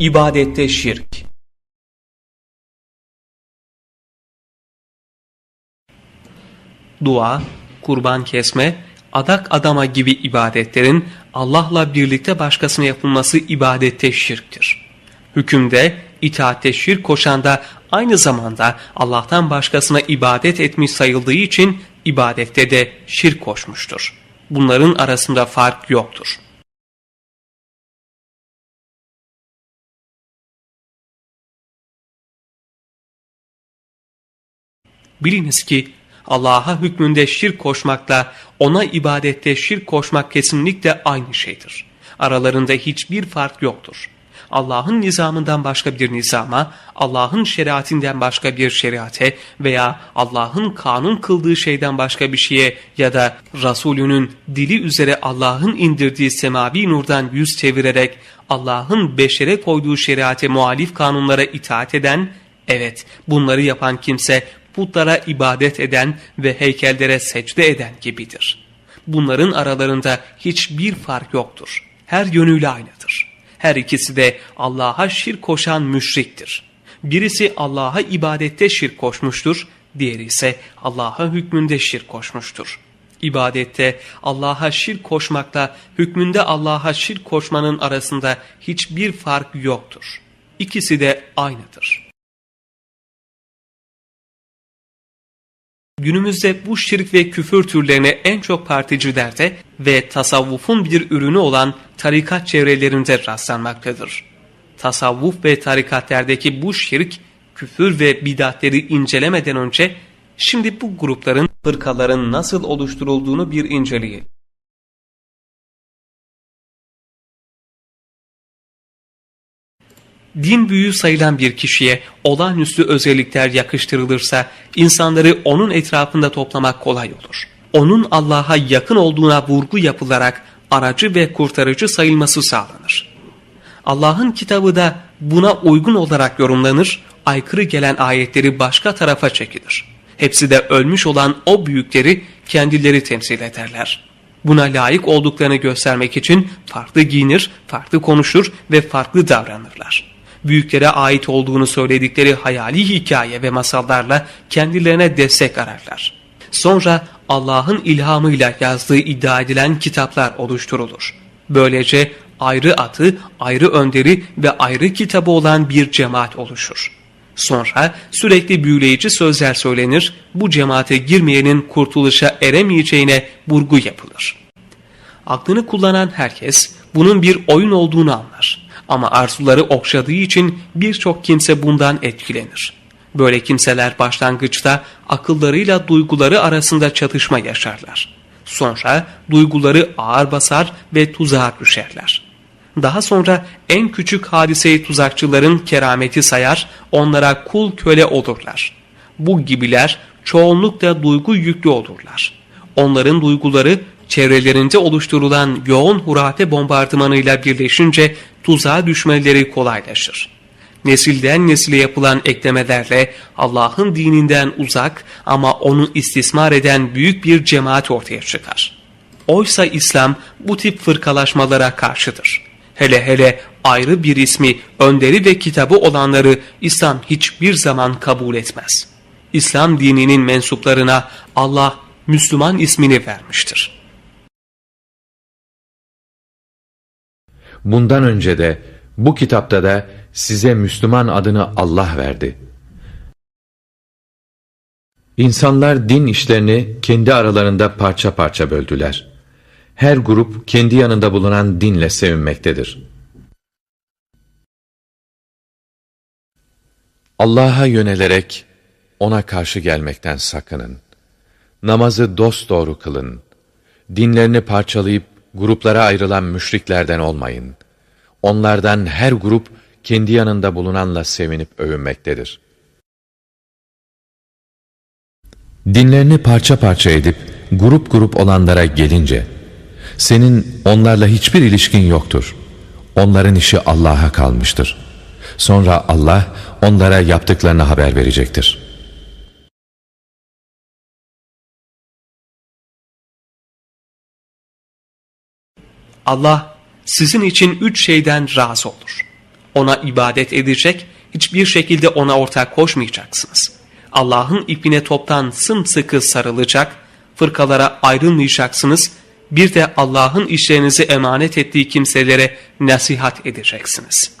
İbadette şirk. Dua, kurban kesme, adak adama gibi ibadetlerin Allah'la birlikte başkasına yapılması ibadette şirktir. Hükümde, itaatte şirk koşan da aynı zamanda Allah'tan başkasına ibadet etmiş sayıldığı için ibadette de şirk koşmuştur. Bunların arasında fark yoktur. Biliniz ki Allah'a hükmünde şirk koşmakla ona ibadette şirk koşmak kesinlikle aynı şeydir. Aralarında hiçbir fark yoktur. Allah'ın nizamından başka bir nizama, Allah'ın şeriatinden başka bir şeriate veya Allah'ın kanun kıldığı şeyden başka bir şeye ya da Resulünün dili üzere Allah'ın indirdiği semavi nurdan yüz çevirerek Allah'ın beşere koyduğu şeriate muhalif kanunlara itaat eden, evet bunları yapan kimse putlara ibadet eden ve heykellere secde eden gibidir. Bunların aralarında hiçbir fark yoktur. Her yönüyle aynıdır. Her ikisi de Allah'a şirk koşan müşriktir. Birisi Allah'a ibadette şirk koşmuştur, diğeri ise Allah'a hükmünde şirk koşmuştur. İbadette Allah'a şirk koşmakla hükmünde Allah'a şirk koşmanın arasında hiçbir fark yoktur. İkisi de aynıdır. Günümüzde bu şirk ve küfür türlerine en çok particilerde ve tasavvufun bir ürünü olan tarikat çevrelerinde rastlanmaktadır. Tasavvuf ve tarikatlerdeki bu şirk, küfür ve bidatleri incelemeden önce şimdi bu grupların, fırkaların nasıl oluşturulduğunu bir inceleyelim. Din büyüğü sayılan bir kişiye olağanüstü özellikler yakıştırılırsa insanları onun etrafında toplamak kolay olur. Onun Allah'a yakın olduğuna vurgu yapılarak aracı ve kurtarıcı sayılması sağlanır. Allah'ın kitabı da buna uygun olarak yorumlanır, aykırı gelen ayetleri başka tarafa çekilir. Hepsi de ölmüş olan o büyükleri kendileri temsil ederler. Buna layık olduklarını göstermek için farklı giyinir, farklı konuşur ve farklı davranırlar büyüklere ait olduğunu söyledikleri hayali hikaye ve masallarla kendilerine destek ararlar. Sonra Allah'ın ilhamıyla yazdığı iddia edilen kitaplar oluşturulur. Böylece ayrı atı, ayrı önderi ve ayrı kitabı olan bir cemaat oluşur. Sonra sürekli büyüleyici sözler söylenir, bu cemaate girmeyenin kurtuluşa eremeyeceğine vurgu yapılır. Aklını kullanan herkes bunun bir oyun olduğunu anlar. Ama arzuları okşadığı için birçok kimse bundan etkilenir. Böyle kimseler başlangıçta akıllarıyla duyguları arasında çatışma yaşarlar. Sonra duyguları ağır basar ve tuzağa düşerler. Daha sonra en küçük hadiseyi tuzakçıların kerameti sayar, onlara kul köle olurlar. Bu gibiler çoğunlukla duygu yüklü olurlar. Onların duyguları çevrelerinde oluşturulan yoğun hurafe bombardımanıyla birleşince tuzağa düşmeleri kolaylaşır. Nesilden nesile yapılan eklemelerle Allah'ın dininden uzak ama onu istismar eden büyük bir cemaat ortaya çıkar. Oysa İslam bu tip fırkalaşmalara karşıdır. Hele hele ayrı bir ismi, önderi ve kitabı olanları İslam hiçbir zaman kabul etmez. İslam dininin mensuplarına Allah Müslüman ismini vermiştir. Bundan önce de bu kitapta da size Müslüman adını Allah verdi. İnsanlar din işlerini kendi aralarında parça parça böldüler. Her grup kendi yanında bulunan dinle sevinmektedir. Allah'a yönelerek ona karşı gelmekten sakının. Namazı dosdoğru kılın. Dinlerini parçalayıp gruplara ayrılan müşriklerden olmayın. Onlardan her grup kendi yanında bulunanla sevinip övünmektedir. Dinlerini parça parça edip grup grup olanlara gelince, senin onlarla hiçbir ilişkin yoktur. Onların işi Allah'a kalmıştır. Sonra Allah onlara yaptıklarını haber verecektir.'' Allah sizin için üç şeyden razı olur. Ona ibadet edecek, hiçbir şekilde ona ortak koşmayacaksınız. Allah'ın ipine toptan sımsıkı sarılacak, fırkalara ayrılmayacaksınız, bir de Allah'ın işlerinizi emanet ettiği kimselere nasihat edeceksiniz.''